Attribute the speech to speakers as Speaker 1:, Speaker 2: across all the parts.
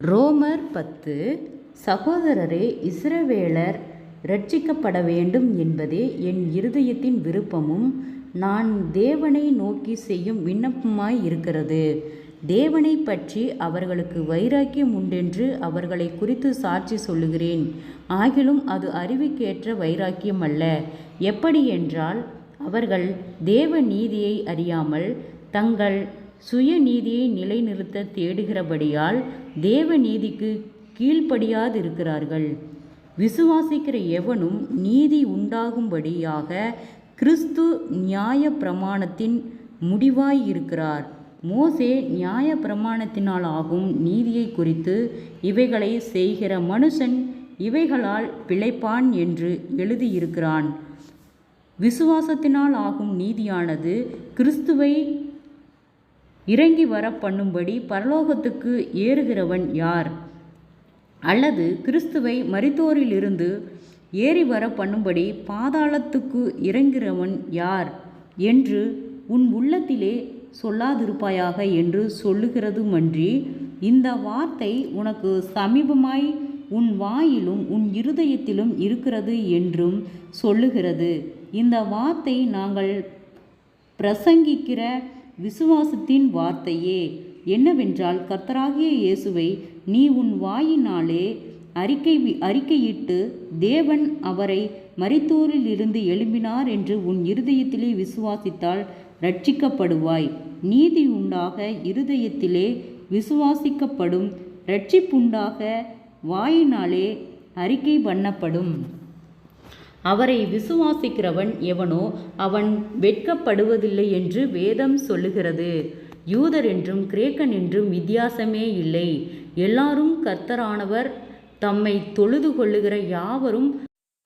Speaker 1: ரோமர் பத்து சகோதரரே இஸ்ரவேலர் இரட்சிக்கப்பட வேண்டும் என்பதே என் இருதயத்தின் விருப்பமும் நான் தேவனை நோக்கி செய்யும் விண்ணப்பமாய் இருக்கிறது. தேவனை பற்றி அவர்களுக்கு வைராக்கியம் உண்டென்று அவர்களை குறித்து சாட்சி சொல்லுகிறேன். ஆகிலும் அது அறிவுக்கேற்ற வைராக்கியம் அல்ல. எப்படி என்றால் அவர்கள் தேவ நீதியை அறியாமல் தங்கள் சுய நீதியை நிலைநிறுத்த தேடுகிறபடியால் தேவ நீதிக்கு கீழ்ப்படியாதிருக்கிறார்கள். விசுவாசிக்கிற எவனும் நீதி உண்டாகும்படியாக கிறிஸ்து நியாய பிரமாணத்தின் முடிவாயிருக்கிறார். மோசே நியாய பிரமாணத்தினால் ஆகும் நீதியை குறித்து இவைகளை செய்கிற மனுஷன் இவைகளால் பிழைப்பான் என்று எழுதியிருக்கிறான். விசுவாசத்தினால் ஆகும் நீதியானது கிறிஸ்துவை இறங்கி வர பண்ணும்படி பரலோகத்துக்கு ஏறுகிறவன் யார்? அல்லது கிறிஸ்துவை மரித்தோரிலிருந்து ஏறி வர பண்ணும்படி பாதாளத்துக்கு இறங்குகிறவன் யார் என்று உன் உள்ளத்திலே சொல்லாதிருப்பாயாக என்று சொல்லுகிறதுமன்றி இந்த வார்த்தை உனக்கு சமீபமாய் உன் வாயிலும் உன் இருதயத்திலும் இருக்கிறது என்றும் சொல்லுகிறது. இந்த வார்த்தை நாங்கள் பிரசங்கிக்கிற விசுவாசத்தின் வார்த்தையே. என்னவென்றால் கர்த்தராகிய இயேசுவை நீ உன் வாயினாலே அறிக்கை அறிக்கையிட்டு தேவன் அவரை மரித்தோரிலிருந்து எழும்பினார் என்று உன் இருதயத்திலே விசுவாசித்தால் ரட்சிக்கப்படுவாய் நீதி உண்டாக இருதயத்திலே விசுவாசிக்கப்படும் ரட்சிப்புண்டாக வாயினாலே அறிக்கை பண்ணப்படும். அவரை விசுவாசிக்கிறவன் எவனோ அவன் வெட்கப்படுவதில்லை என்று வேதம் சொல்லுகிறது. யூதர் என்றும் கிரேக்கன் என்றும் வித்தியாசமே இல்லை. எல்லாரும் கர்த்தரானவர். தம்மை தொழுது கொள்ளுகிற யாவரும்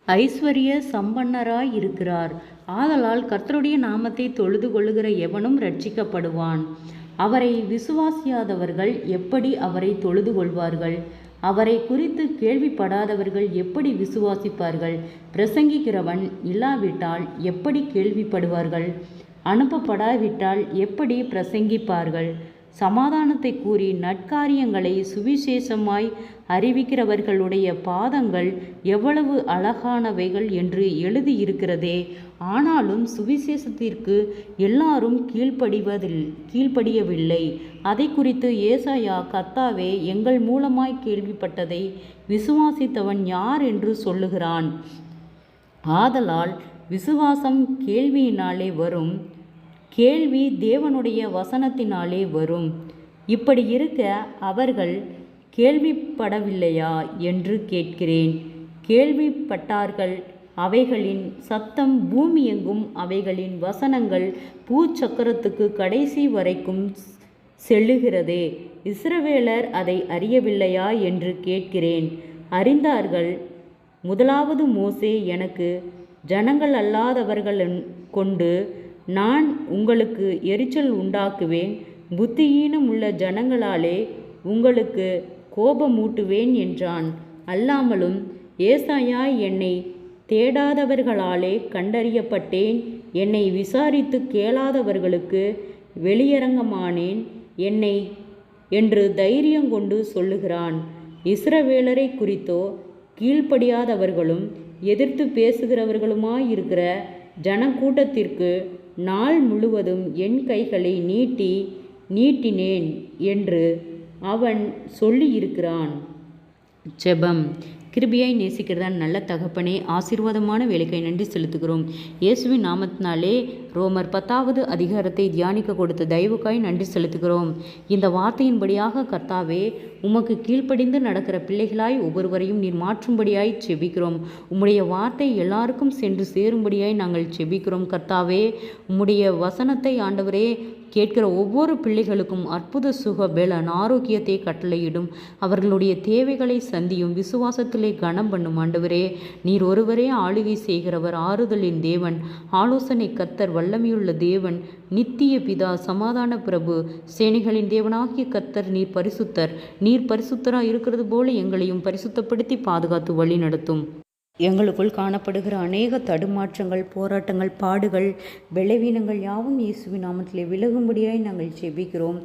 Speaker 1: ஐஸ்வர்ய சம்பன்னராய் இருக்கிறார். ஆதலால் கர்த்தருடைய நாமத்தை தொழுது கொள்ளுகிற எவனும் ரட்சிக்கப்படுவான் அவரை விசுவாசியாதவர்கள் எப்படி அவரை தொழுது கொள்வார்கள்? அவரை குறித்து கேள்விப்படாதவர்கள் எப்படி விசுவாசிப்பார்கள்? பிரசங்கிக்கிறவன் இல்லாவிட்டால் எப்படி கேள்விப்படுவார்கள்? அனுப்பப்படாவிட்டால் எப்படி பிரசங்கிப்பார்கள்? சமாதானத்தை கூறி நற்காரியங்களை சுவிசேஷமாய் அறிவிக்கிறவர்களுடைய பாதங்கள் எவ்வளவு அழகானவைகள் என்று எழுதியிருக்கிறதே. ஆனாலும் சுவிசேஷத்திற்கு எல்லாரும் கீழ்ப்படிவதில் கீழ்ப்படியவில்லை. அதை குறித்து ஏசாயா கத்தாவே எங்கள் மூலமாய் கேள்விப்பட்டதை விசுவாசித்தவன் யார் என்று சொல்லுகிறான். ஆதலால் விசுவாசம் கேள்வியினாலே வரும் கேள்வி தேவனுடைய வசனத்தினாலே வரும். இப்படி இருக்க அவர்கள் கேள்விப்படவில்லையா என்று கேட்கிறேன். கேள்விப்பட்டார்கள். அவைகளின் சத்தம் பூமி எங்கும் அவைகளின் வசனங்கள் பூச்சக்கரத்துக்கு கடைசி வரைக்கும் செல்லுகிறதே. இஸ்ரவேலர் அதை அறியவில்லையா என்று கேட்கிறேன். அறிந்தார்கள் முதலாவது மோசே எனக்கு ஜனங்கள் அல்லாதவர்கள் கொண்டு நான் உங்களுக்கு எரிச்சல் உண்டாக்குவேன் புத்தியீனம் உள்ள ஜனங்களாலே உங்களுக்கு கோபமூட்டுவேன் என்றான். அல்லாமலும் ஏசாயா என்னை தேடாதவர்களாலே கண்டறியப்பட்டேன் என்னை விசாரித்து கேளாதவர்களுக்கு வெளியரங்கமானேன் என்னை என்று தைரியம் கொண்டு சொல்லுகிறான். இஸ்ரவேலரை குறித்தோ கீழ்ப்படியாதவர்களும் எதிர்த்து பேசுகிறவர்களுமாயிருக்கிற ஜனக்கூட்டத்திற்கு நாள் முழுவதும் என் கைகளை நீட்டி நீட்டினேன் என்று அவன் சொல்லியிருக்கிறான். ஜெபம் கிருபியாய் நேசிக்கிறதான் நல்ல தகப்பனே ஆசீர்வாதமான வேலைக்கை நன்றி செலுத்துகிறோம். இயேசுவின் நாமத்தினாலே ரோமர் பத்தாவது அதிகாரத்தை தியானிக்க கொடுத்த தயவுக்காய் நன்றி செலுத்துகிறோம். இந்த வார்த்தையின்படியாக கர்த்தாவே உமக்கு கீழ்ப்படிந்து நடக்கிற பிள்ளைகளாய் ஒவ்வொருவரையும் நீர் மாற்றும்படியாய் செபிக்கிறோம். உம்முடைய வார்த்தை எல்லாருக்கும் சென்று சேரும்படியாய் நாங்கள் செபிக்கிறோம் கர்த்தாவே. உம்முடைய வசனத்தை ஆண்டவரே கேட்கிற ஒவ்வொரு பிள்ளைகளுக்கும் அற்புத சுக பலன் ஆரோக்கியத்தை கட்டளையிடும். அவர்களுடைய தேவைகளை சந்தியும் விசுவாசத்திலே கனம் பண்ணும் ஆண்டவரே நீர் ஒருவரே ஆளுகை செய்கிறவர் ஆறுதலின் தேவன். ஆலோசனை கத்தர் வல்லமையுள்ள தேவன் நித்திய பிதா சமாதான பிரபு சேனைகளின் தேவனாகிய கத்தர் நீர் பரிசுத்தர். நீர் பரிசுத்தராக இருக்கிறது போல எங்களையும் பரிசுத்தப்படுத்தி பாதுகாத்து வழி நடத்தும் எங்களுக்குள் காணப்படுகிற அநேக தடுமாற்றங்கள் போராட்டங்கள் பாடுகள் பலவீனங்கள் யாவும் இயேசுவின் நாமத்திலே விலகும்படியாய் நாங்கள் செபிக்கிறோம்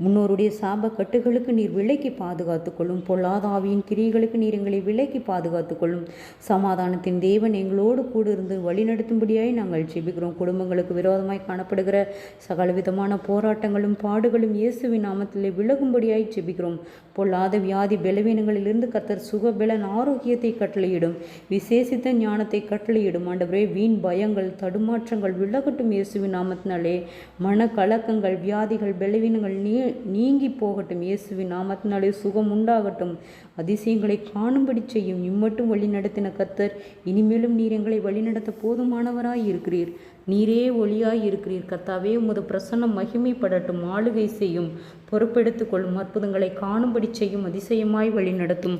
Speaker 1: முன்னோருடைய சாப கட்டுகளுக்கு நீர் விலைக்கு பாதுகாத்துக்கொள்ளும் கொள்ளும். கிரிகளுக்கு கிரியைகளுக்கு நீர் எங்களை விலைக்கு பாதுகாத்துக்கொள்ளும் சமாதானத்தின் தேவன் எங்களோடு கூட இருந்து வழிநடத்தும்படியாய் நாங்கள் ஜெபிக்கிறோம். குடும்பங்களுக்கு விரோதமாய் காணப்படுகிற சகலவிதமான போராட்டங்களும் பாடுகளும் இயேசுவின் நாமத்திலே விலகும்படியாய் ஜெபிக்கிறோம். பொல்லாத வியாதி பலவீனங்களிலிருந்து கத்தர் சுகபலன் ஆரோக்கியத்தை கட்டளையிடும். விசேஷித்த ஞானத்தை கட்டளையிடும். ஆண்டவரே வீண் பயங்கள் தடுமாற்றங்கள் விலகட்டும் இயேசுவின் நாமத்தினாலே. மன கலக்கங்கள் வியாதிகள் பலவீனங்கள் நீ நீங்கி போகட்டும். இயேசுவின் நாமத்தினாலே சுகம் உண்டாகட்டும். அதிசயங்களை காணும்படி செய்யும் இம்மட்டும் வழி நடத்தின கத்தர் இனிமேலும் நீர் எங்களை வழிநடத்த போதுமானவராய் இருக்கிறீர். நீரே ஒளியாய் இருக்கிறீர். கத்தாவே உமது பிரசன்னம் மகிமைப்படட்டும். ஆளுகை செய்யும் பொறுப்பெடுத்துக் கொள்ளும் அற்புதங்களை காணும்படி செய்யும் அதிசயமாய் வழி நடத்தும்.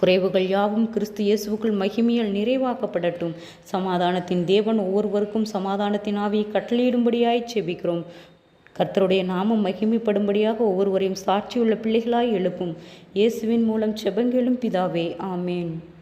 Speaker 1: குறைவுகள் யாவும் கிறிஸ்து இயேசுவுக்குள் மகிமையால் நிறைவாக்கப்படட்டும். சமாதானத்தின் தேவன் ஒவ்வொருவருக்கும் சமாதானத்தின் ஆவியை கட்டளையிடும்படியாய் செபிக்கிறோம். கர்த்தருடைய நாமம் மகிமைப்படும்படியாக ஒவ்வொருவரையும் சாட்சியுள்ள பிள்ளைகளாய் எழுப்பும் இயேசுவின் மூலம் செபங்கெழும் பிதாவே ஆமேன்.